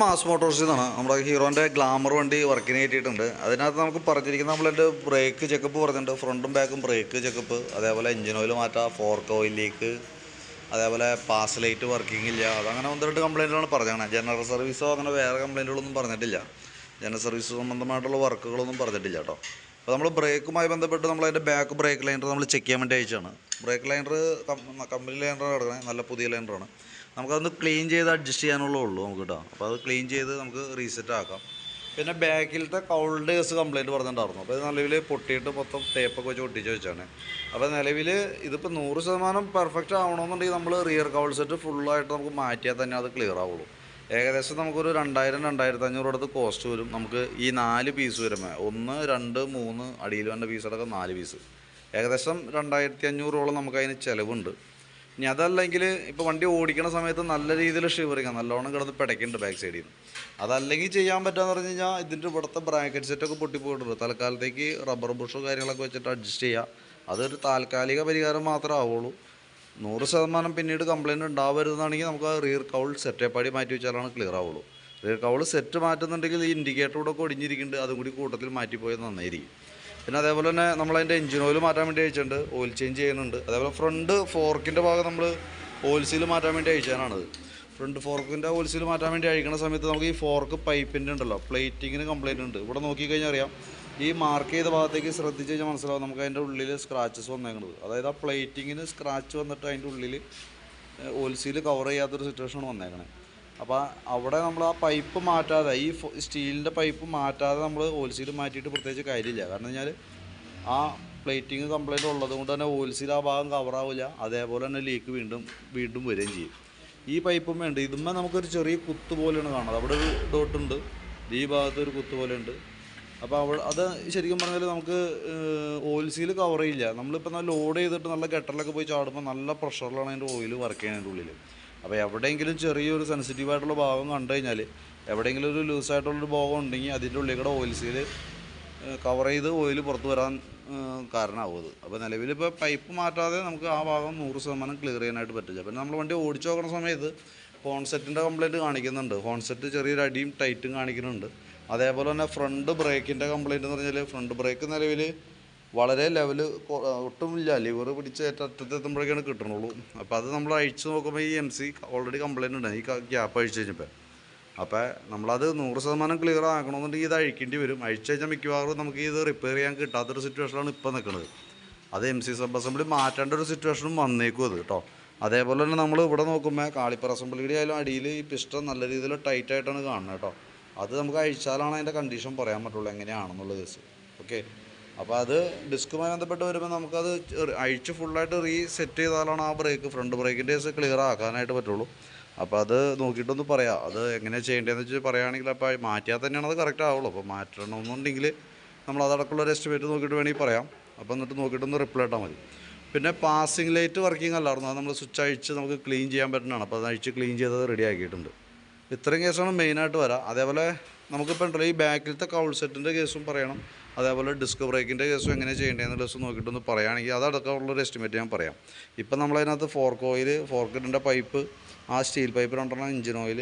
Mass മോട്ടോഴ്സിൽ നിന്നാണ് നമ്മുടെ ഹീറോന്റെ glamour വണ്ടി വർക്കിന് കയറ്റിയിട്ടുണ്ട് അതിനകത്ത് നമുക്ക് പറഞ്ഞിരിക്കുന്നത് നമ്മളതിന്റെ ബ്രേക്ക് ചെക്കപ്പ് പറഞ്ഞിട്ടുണ്ട്. ഫ്രണ്ടും ബാക്കും ബ്രേക്ക് ചെക്കപ്പ് അതേപോലെ എഞ്ചിൻ ഓയിൽ മാറ്റാം ഫോർക്ക് ഓയിൽ ലീക്ക് അതേപോലെ പാസ് ലൈറ്റ് വർക്കിംഗ് ഇല്ല. അതങ്ങനെ ഒന്ന് രണ്ട് കംപ്ലൈന്റുകളാണ് പറഞ്ഞത്. ജനറൽ സർവീസോ അങ്ങനെ വേറെ കംപ്ലൈന്റുകളൊന്നും പറഞ്ഞിട്ടില്ല. ജനറൽ സർവീസ് സംബന്ധമായിട്ടുള്ള വർക്കുകളൊന്നും പറഞ്ഞിട്ടില്ല കേട്ടോ. അപ്പോൾ നമ്മൾ ബ്രേക്കുമായി ബന്ധപ്പെട്ട് നമ്മൾ അതിന്റെ ബാക്ക് ബ്രേക്ക് ലൈനർ നമ്മൾ ചെക്ക് ചെയ്യാൻ വേണ്ടി അയച്ചാണ് ബ്രേക്ക് ലൈനർ കമ്പനി ലൈനറാണ് കിടക്കുന്നത് നല്ല പുതിയ ലൈനറാണ് നമുക്കതൊന്ന് ക്ലീൻ ചെയ്ത് അഡ്ജസ്റ്റ് ചെയ്യാനുള്ളൂ ഉള്ളൂ നമുക്ക് കേട്ടോ അപ്പോൾ അത് ക്ലീൻ ചെയ്ത് നമുക്ക് റീസെറ്റ് ആക്കാം. പിന്നെ ബാക്കിലത്തെ കൗൾഡേഴ്സ് കേസ് കംപ്ലൈന്റ് പറഞ്ഞിട്ടുണ്ടായിരുന്നു. അപ്പോൾ ഇത് നിലവിൽ പൊട്ടിയിട്ട് മൊത്തം ടേപ്പൊക്കെ വെച്ച് ഒട്ടിച്ച് വെച്ചാണ്. അപ്പോൾ നിലവിൽ ഇതിപ്പോൾ നൂറ് ശതമാനം പെർഫെക്റ്റ് ആവണമെന്നുണ്ടെങ്കിൽ നമ്മൾ റിയർ കൗൾ സെറ്റ് ഫുള്ളായിട്ട് നമുക്ക് മാറ്റിയാൽ തന്നെ അത് ക്ലിയർ ആവുള്ളൂ. ഏകദേശം നമുക്കൊരു രണ്ടായിരം രണ്ടായിരത്തി അഞ്ഞൂറ് അടുത്ത് കോസ്റ്റ് വരും. നമുക്ക് ഈ നാല് പീസ് വരുമ്പോൾ ഒന്ന് രണ്ട് മൂന്ന് അടിയിൽ വേണ്ട പീസ് അടക്കം നാല് പീസ് ഏകദേശം രണ്ടായിരത്തി അഞ്ഞൂറോളം നമുക്ക് അതിന് ചിലവുണ്ട്. ഇനി അതല്ലെങ്കിൽ ഇപ്പോൾ വണ്ടി ഓടിക്കണ സമയത്ത് നല്ല രീതിയിൽ ഷിവറിങ് നല്ലോണം കിടന്ന് പിടയ്ക്കുന്നുണ്ട് ബാക്ക് സൈഡിൽ നിന്ന് അതല്ലെങ്കിൽ ചെയ്യാൻ പറ്റുകയെന്ന് പറഞ്ഞു കഴിഞ്ഞാൽ ഇതിന്റെ ഇവിടുത്തെ ബ്രാക്കറ്റ് സെറ്റൊക്കെ പൊട്ടിപ്പോയിട്ടുണ്ട്. തൽക്കാലത്തേക്ക് റബ്ബർ ബുഷോ കാര്യങ്ങളൊക്കെ വെച്ചിട്ട് അഡ്ജസ്റ്റ് ചെയ്യുക അതൊരു താൽക്കാലിക പരിഹാരം മാത്രമേ ആവുള്ളൂ. നൂറ് ശതമാനം പിന്നീട് കംപ്ലയിന്റ് ഉണ്ടാവരുതെന്നാണെങ്കിൽ നമുക്ക് ആ റിയർ കൗൾ സെറ്റേപ്പാടി മാറ്റി വെച്ചാലാണ് ക്ലിയർ ആവുള്ളൂ. റിയർ കൗൾ സെറ്റ് മാറ്റുന്നുണ്ടെങ്കിൽ ഈ ഒക്കെ ഒടിഞ്ഞിരിക്കുന്നുണ്ട് അതും കൂടി കൂട്ടത്തിൽ മാറ്റിപ്പോയത് നന്നായിരിക്കും. പിന്നെ അതേപോലെ തന്നെ നമ്മളതിന്റെ എഞ്ചിൻ ഓയിൽ മാറ്റാൻ വേണ്ടി അയച്ചിട്ടുണ്ട് ഓയിൽ ചേഞ്ച് ചെയ്യുന്നുണ്ട്. അതേപോലെ ഫ്രണ്ട് ഫോർക്കിന്റെ ഭാഗം നമ്മൾ ഓയിൽ സീൽ മാറ്റാൻ വേണ്ടി അയച്ചാനാണത് ഫ്രണ്ട് ഫോർക്കിന്റെ ഓയിൽ സീൽ മാറ്റാൻ വേണ്ടി അയക്കുന്ന സമയത്ത് നമുക്ക് ഈ ഫോർക്ക് പൈപ്പിന്റെ ഉണ്ടല്ലോ പ്ലേറ്റിങ്ങിന് കംപ്ലയിന്റ് ഉണ്ട്. ഇവിടെ നോക്കിക്കഴിഞ്ഞാൽ അറിയാം ഈ മാർക്ക് ചെയ്ത ഭാഗത്തേക്ക് ശ്രദ്ധിച്ച് കഴിഞ്ഞാൽ മനസ്സിലാവും നമുക്ക് അതിന്റെ ഉള്ളിൽ സ്ക്രാച്ചസ് വന്നേക്കുന്നത് അതായത് ആ പ്ലേറ്റിങ്ങിന് സ്ക്രാച്ച് വന്നിട്ട് അതിന്റെ ഉള്ളിൽ ഓയിൽ സീൽ കവർ ചെയ്യാത്തൊരു സിറ്റുവേഷനാണ് വന്നേക്കണേ അപ്പോൾ അവിടെ നമ്മൾ ആ പൈപ്പ് മാറ്റാതെ ഈ സ്റ്റീലിന്റെ പൈപ്പ് മാറ്റാതെ നമ്മൾ ഓയിൽ സീൽ മാറ്റിയിട്ട് പ്രത്യേകിച്ച് കാര്യമില്ല. കാരണം ആ പ്ലേറ്റിങ് കംപ്ലൈന്റ് ഉള്ളത് കൊണ്ട് തന്നെ ഓയിൽ സീൽ ആ ഭാഗം കവറാവില്ല അതേപോലെ തന്നെ ലീക്ക് വീണ്ടും വീണ്ടും വരികയും ചെയ്യും. ഈ പൈപ്പും വേണ്ട. ഇതുമ്മേ നമുക്കൊരു ചെറിയ കുത്ത് പോലെയാണ് കാണുന്നത്. അവിടെ ഒരു ഡോട്ടുണ്ട് ഈ ഭാഗത്ത് ഒരു കുത്ത് പോലെ ഉണ്ട് അപ്പോൾ അവിടെ അത് ശരിക്കും പറഞ്ഞാൽ നമുക്ക് ഓയിൽ സീൽ കവർ ചെയ്യില്ല. നമ്മളിപ്പോൾ ലോഡ് ചെയ്തിട്ട് നല്ല ഗട്ടറിലൊക്കെ പോയി ചാടുമ്പോൾ നല്ല പ്രഷറിലാണ് അതിന്റെ ഓയിൽ വർക്ക് ചെയ്യുന്നതിന്റെ ഉള്ളിൽ അപ്പോൾ എവിടെയെങ്കിലും ചെറിയൊരു സെൻസിറ്റീവ് ആയിട്ടുള്ള ഭാഗം കണ്ടു കഴിഞ്ഞാൽ എവിടെയെങ്കിലും ഒരു ലൂസായിട്ടുള്ളൊരു ഭാഗം ഉണ്ടെങ്കിൽ അതിന്റെ ഉള്ളിൽ കൂടെ ഓയിൽ സീൽ കവർ ചെയ്ത് ഓയിൽ പുറത്ത് വരാൻ കാരണമാവും അത്. അപ്പോൾ നിലവിലിപ്പോൾ പൈപ്പ് മാറ്റാതെ നമുക്ക് ആ ഭാഗം നൂറ് ശതമാനം ക്ലിയർ ചെയ്യാനായിട്ട് പറ്റില്ല. പിന്നെ നമ്മൾ വണ്ടി ഓടിച്ചു നോക്കുന്ന സമയത്ത് ഹോൺസെറ്റിന്റെ കംപ്ലയിന്റ് കാണിക്കുന്നുണ്ട്. ഹോൺസെറ്റ് ചെറിയൊരു അടിയും ടൈറ്റും കാണിക്കുന്നുണ്ട്. അതേപോലെ തന്നെ ഫ്രണ്ട് ബ്രേക്കിന്റെ കംപ്ലയിന്റ് എന്ന് പറഞ്ഞാൽ ഫ്രണ്ട് ബ്രേക്ക് നിലവിൽ വളരെ ലെവൽ ഒട്ടുമില്ല. ലിവർ പിടിച്ച് അറ്റത്തെത്തുമ്പോഴേക്കാണ് കിട്ടണുള്ളൂ. അപ്പോൾ അത് നമ്മൾ അഴിച്ചു നോക്കുമ്പോൾ ഈ എം സി ഓൾറെഡി കംപ്ലയിന്റ് ഉണ്ട്. ഈ ഗ്യാപ്പ് അഴിച്ചു കഴിഞ്ഞപ്പോൾ അപ്പോൾ നമ്മളത് നൂറ് ശതമാനം ക്ലിയർ ആക്കണമെന്നുണ്ടെങ്കിൽ ഇത് അഴിക്കേണ്ടി വരും. അഴിച്ചു കഴിഞ്ഞാൽ മിക്കവാറും നമുക്ക് ഇത് റിപ്പയർ ചെയ്യാൻ കിട്ടാത്തൊരു സിറ്റുവേഷനാണ് ഇപ്പോൾ നിൽക്കുന്നത് അത് എം സി സബ് അസംബ്ലി മാറ്റേണ്ട ഒരു സിറ്റുവേഷനും വന്നേക്കും അത് കേട്ടോ അതേപോലെ തന്നെ നമ്മൾ ഇവിടെ നോക്കുമ്പോൾ കാളിപ്പർ അസംബ്ലിയുടെ ആയാലും അടിയിൽ ഈ പിസ്റ്റൺ നല്ല രീതിയിൽ ടൈറ്റ് ആയിട്ടാണ് കാണുന്നത് കേട്ടോ അത് നമുക്ക് അഴിച്ചാലാണ് അതിന്റെ കണ്ടീഷൻ പറയാൻ പറ്റുള്ളൂ എങ്ങനെയാണെന്നുള്ള കേസ് ഓക്കെ അപ്പോൾ അത് ഡിസ്കുമായി ബന്ധപ്പെട്ട് വരുമ്പോൾ നമുക്കത് അഴിച്ച് ഫുള്ളായിട്ട് റീസെറ്റ് ചെയ്താലാണ് ആ ബ്രേക്ക് ഫ്രണ്ട് ബ്രേക്കിന്റെ കേസ് ക്ലിയർ ആക്കാനായിട്ട് പറ്റുള്ളൂ. അപ്പോൾ അത് നോക്കിയിട്ടൊന്ന് പറയാം. അത് എങ്ങനെയാണ് ചെയ്യേണ്ടതെന്ന് വെച്ച് പറയുകയാണെങ്കിൽ അപ്പോൾ മാറ്റിയാൽ തന്നെയാണ് അത് കറക്റ്റ് ആവുള്ളൂ. അപ്പോൾ മാറ്റണമെന്നുണ്ടെങ്കിൽ നമ്മൾ അതടക്കമുള്ള ഒരു എസ്റ്റിമേറ്റ് നോക്കിയിട്ട് വേണമെങ്കിൽ പറയാം. അപ്പോൾ എന്നിട്ട് നോക്കിയിട്ടൊന്ന് റിപ്ലൈ ഇട്ടാൽ മതി. പിന്നെ പാസിംഗ് ലൈറ്റ് വർക്കിംഗ് അല്ലായിരുന്നു. അത് നമ്മൾ സ്വിച്ച് അഴിച്ച് നമുക്ക് ക്ലീൻ ചെയ്യാൻ പറ്റുന്നതാണ്. അപ്പോൾ അത് അഴിച്ച് ക്ലീൻ ചെയ്തത് റെഡി ആക്കിയിട്ടുണ്ട്. ഇത്രയും കേസാണ് മെയിനായിട്ട് വരാം. അതേപോലെ നമുക്കിപ്പോൾ ഈ ബാക്കിലത്തെ കൗൾ സെറ്റിന്റെ കേസും പറയണം. അതേപോലെ ഡിസ്ക് ബ്രേക്കിന്റെ കേസും എങ്ങനെ ചെയ്യേണ്ടതെന്നുള്ള കേസ് നോക്കിയിട്ടൊന്ന് പറയുകയാണെങ്കിൽ അതടക്കമുള്ളൊരു എസ്റ്റിമേറ്റ് ഞാൻ പറയാം. ഇപ്പം നമ്മളതിനകത്ത് ഫോർക്ക് ഓയിൽ ഫോർക്കിന്റെ പൈപ്പ് ആ സ്റ്റീൽ പൈപ്പ് രണ്ടെണ്ണം ഇഞ്ചിൻ ഓയിൽ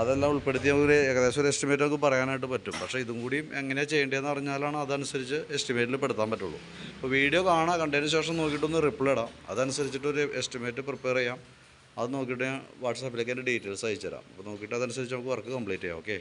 അതെല്ലാം ഉൾപ്പെടുത്തി ഒരു ഏകദേശം ഒരു എസ്റ്റിമേറ്റ് നമുക്ക് പറയാനായിട്ട് പറ്റും. പക്ഷേ ഇതും കൂടിയും എങ്ങനെയാണ് ചെയ്യേണ്ടതെന്ന് അറിഞ്ഞാലാണ് അതനുസരിച്ച് എസ്റ്റിമേറ്റിൽ പെടുത്താൻ പറ്റുള്ളൂ. അപ്പോൾ വീഡിയോ കാണാം കണ്ടതിന് ശേഷം നോക്കിയിട്ടൊന്ന് റിപ്ലൈ ഇടാം. അതനുസരിച്ചിട്ട് ഒരു എസ്റ്റിമേറ്റ് പ്രിപ്പയർ ചെയ്യാം. അത് നോക്കിയിട്ട് വാട്സാപ്പിലേക്ക് എന്റെ ഡീറ്റെയിൽസ് അയച്ചു തരാം അപ്പോൾ നോക്കിയിട്ട് അതനുസരിച്ച് നമുക്ക് വർക്ക് കംപ്ലീറ്റ് ചെയ്യാം. ഓക്കെ